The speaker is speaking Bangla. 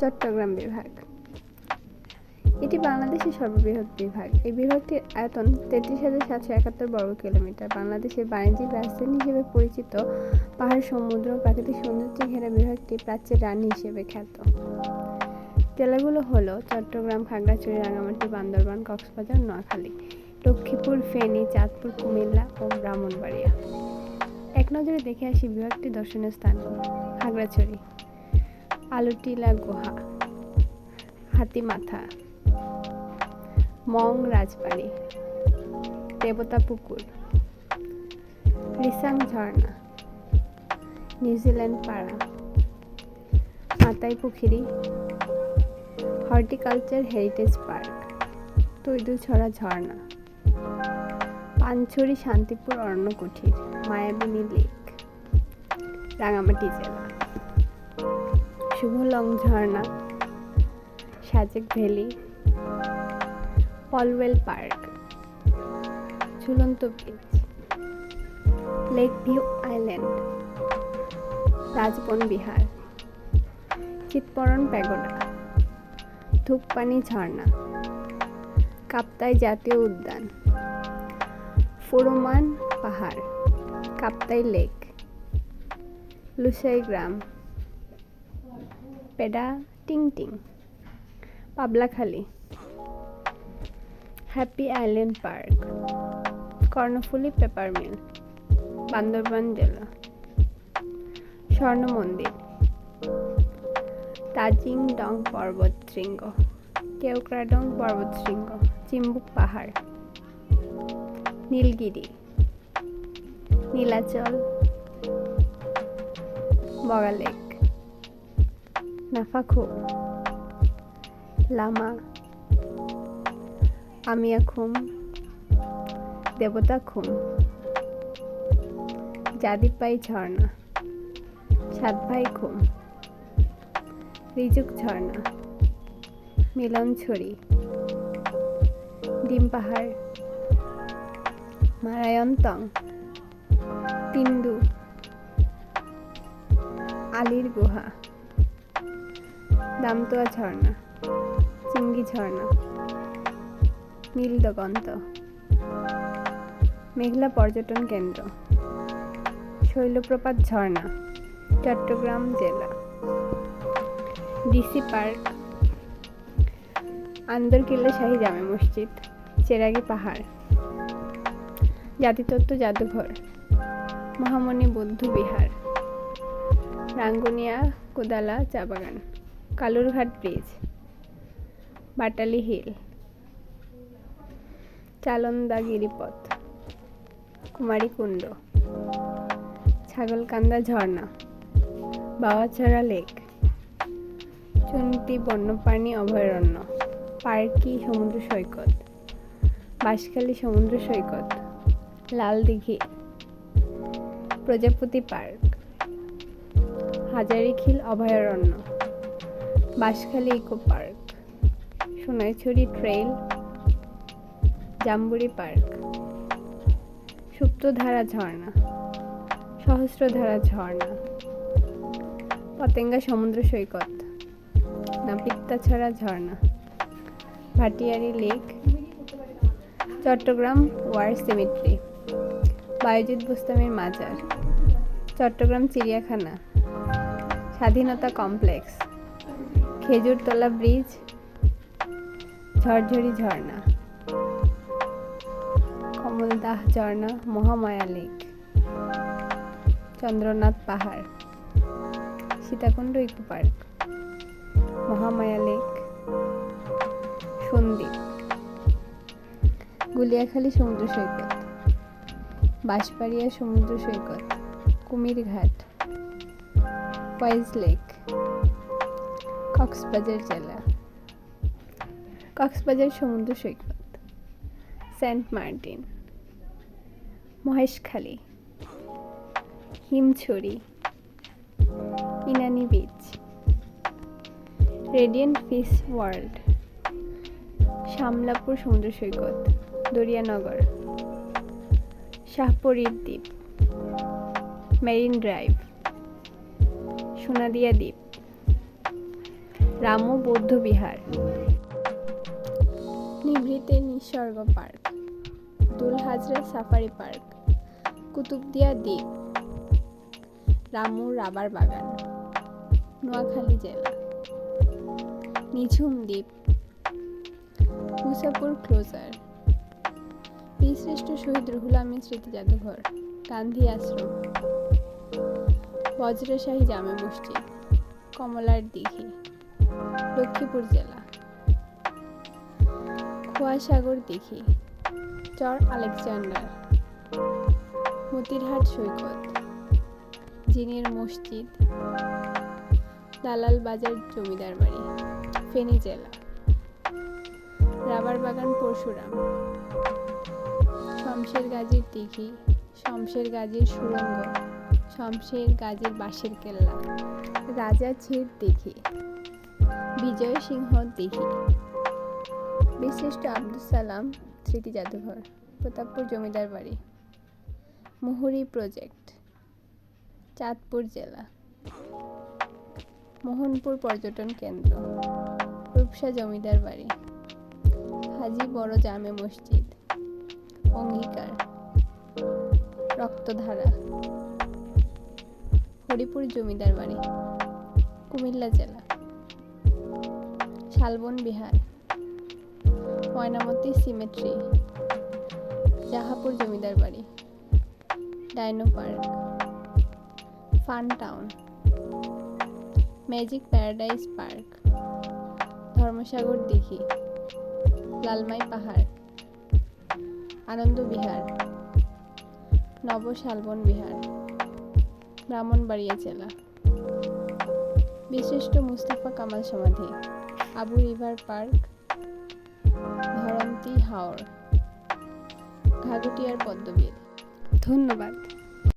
চট্টগ্রাম বিভাগ। এটি বাংলাদেশের সর্ববৃহৎ বিভাগ। এই বিভাগটির আয়তন তেত্রিশ হাজার সাতশো একাত্তর বর্গ কিলোমিটার। বাংলাদেশের বাণিজ্যিক রাজধানী হিসেবে পরিচিত পাহাড়, সমুদ্র, প্রাকৃতিক সৌন্দর্যে ঘেরা বিভাগটি প্রাচ্যের রানী হিসেবে খ্যাত। জেলাগুলো হলো চট্টগ্রাম, খাগড়াছড়ি রাঙামাটি বান্দরবান, কক্সবাজার, নোয়াখালী, লক্ষ্মীপুর, ফেনী, চাঁদপুর, কুমিল্লা ও ব্রাহ্মণবাড়িয়া। এক নজরে দেখে আসি বিভাগটি দর্শনীয় স্থান, খাগড়াছড়ি। আলুটিলা গুহা, হাতিমাথা, মং রাজবাড়ি, দেবতা পুকুর, রিসাং ঝর্ণা নিউজিল্যান্ড পাড়া, Matai Pukhiri, horticulture heritage park Taiduchhara ঝর্ণা, পানছড়ি শান্তিপুর অরণ্য কুঠির মায়াবিনী লেক, রাঙামাটি জেলা। শুভলং ঝর্ণা। সাজেক ভ্যালি, পলওয়েল পার্ক, ঝুলন্ত beach lake view island, Rajban Vihara চিৎপরণ pagoda, Dhuppani ঝর্ণা, কাপ্তাই জাতীয় উদ্যান, ফুরোমান পাহাড়, কাপ্তাই লেক লুসাই গ্রাম Peda, Ting Ting. Pablakhali happy island park. Karnaphuli paper mill. Bandarban জেলা। স্বর্ণ মন্দির তাজিং ডং পর্বত শৃঙ্গ কেওক্রাডং পর্বত শৃঙ্গ চিম্বুক পাহাড়। নীলগিরি। নীলাচল। বগালেক। নাফাখু। লামা। আমিয়া খুম দেবতা খুম জাদিপাই ঝর্ণা। সাতভাই খুম রিজুক ঝর্ণা। মিলন ছড়ি ডিম পাহাড়। মারায়ন্তং তিন্দু আলির গুহা। দামতোয়া ঝর্ণা চিঙ্গি ঝর্ণা নীলদগন্ত মেঘলা পর্যটন কেন্দ্র। শৈলপ্রপাত ঝর্ণা চট্টগ্রাম জেলা। ডিসি পার্ক, আন্দরকিল্লা শাহী জামে মসজিদ, চেরাগি পাহাড়। জাতিতত্ত্ব জাদুঘর, মহামণি বৌদ্ধ বিহার। রাঙ্গুনিয়া কোদালা চা বাগান। কালুরঘাট ব্রিজ, বাটালি হিল, চালন্দা গিরিপথ, কুমারীকুণ্ড, ছাগলকান্দা ঝর্ণা, বাওয়াছড়া লেক চুনতি বন্যপ্রাণী অভয়ারণ্য, পার্কি সমুদ্র সৈকত, বাঁশখালী সমুদ্র সৈকত লাল দিঘি প্রজাপতি পার্ক, হাজারিখিল অভয়ারণ্য। Banshkhali eco park, Sonaichhari trail jamboree park, Suptodhara ঝর্ণা, সহস্রধারা ঝর্ণা, পতেঙ্গা সমুদ্র সৈকত, নাপিত্তাছড়া ঝর্ণা, Bhatiari lake, Chattogram war cemetery, Bayezid বোস্তামের মাজার, চট্টগ্রাম চিড়িয়াখানা, স্বাধীনতা কমপ্লেক্স। খেজুরতলা ব্রিজ, ঝরঝরি ঝর্ণা, কমলদাহ ঝর্ণা, মহামায়া লেক, চন্দ্রনাথ পাহাড়, Sitakunda eco park, Mohamaya lake, Sandwip, Guliakhali সমুদ্র সৈকত, বাঁশবাড়িয়া সমুদ্র সৈকত, কুমিরঘাট ফয়েজ লেক কক্সবাজার জেলা। কক্সবাজার সমুদ্র সৈকত, Saint Martin. Maheshkhali, Himchhari, Inani beach. Radiant fish world, Shamlapur সমুদ্র সৈকত, দরিয়ানগর। শাহপরীর দ্বীপ, মেরিন ড্রাইভ, সোনাদিয়া দ্বীপ। রামু বৌদ্ধ বিহার। নিভৃতে নিসর্গ পার্ক দুল হাজরা সাফারি পার্ক, কুতুবদিয়া দ্বীপ রামু রাবার বাগান, নোয়াখালী জেলা, নিঝুম দ্বীপ, মুসাপুর ক্লোজার বীরশ্রেষ্ঠ শহীদ রুহুল স্মৃতি জাদুঘর, গান্ধী আশ্রম, বজ্রশাহী জামে মসজিদ, কমলার দিঘি। লক্ষ্মীপুর জেলা। খোয়াসাগর দিঘি, চর আলেকজান্ডার, মতিরহাট সৈকত, জিনের মসজিদ, দালাল বাজার জমিদার বাড়ি, ফেনী জেলা রাবার বাগান পরশুরাম, শমশের গাজীর দিঘি, শমশের গাজীর সুড়ঙ্গ শমশের গাজীর বাঁশের কেল্লা, রাজা ছির দিঘি। বিজয় সিংহ দিঘি। বিশিষ্ট আব্দুল সালাম, স্মৃতি জাদুঘর, প্রতাপপুর জমিদার বাড়ি। মুহুরী প্রজেক্ট, চাঁদপুর জেলা। মোহনপুর পর্যটন কেন্দ্র, রূপসা জমিদার বাড়ি। হাজি বড় জামে মসজিদ, অঙ্গীকার, রক্তধারা। হরিপুর জমিদার বাড়ি, কুমিল্লা জেলা। শালবন বিহার। ময়নামতি সিমেট্রি। জাহাপুর জমিদার বাড়ি। Dino park. Fun town. Magic paradise park. Dharmasagar দিঘি। লালমাই পাহাড়। আনন্দ বিহার। নব শালবন বিহার। ব্রাহ্মণবাড়িয়া জেলা। বিশিষ্ট মুস্তাফা কামাল সমাধি। আবু রিভার পার্ক ধরন্তি হাওর ঘাগটিয়ার পদ্মবিল ধন্যবাদ।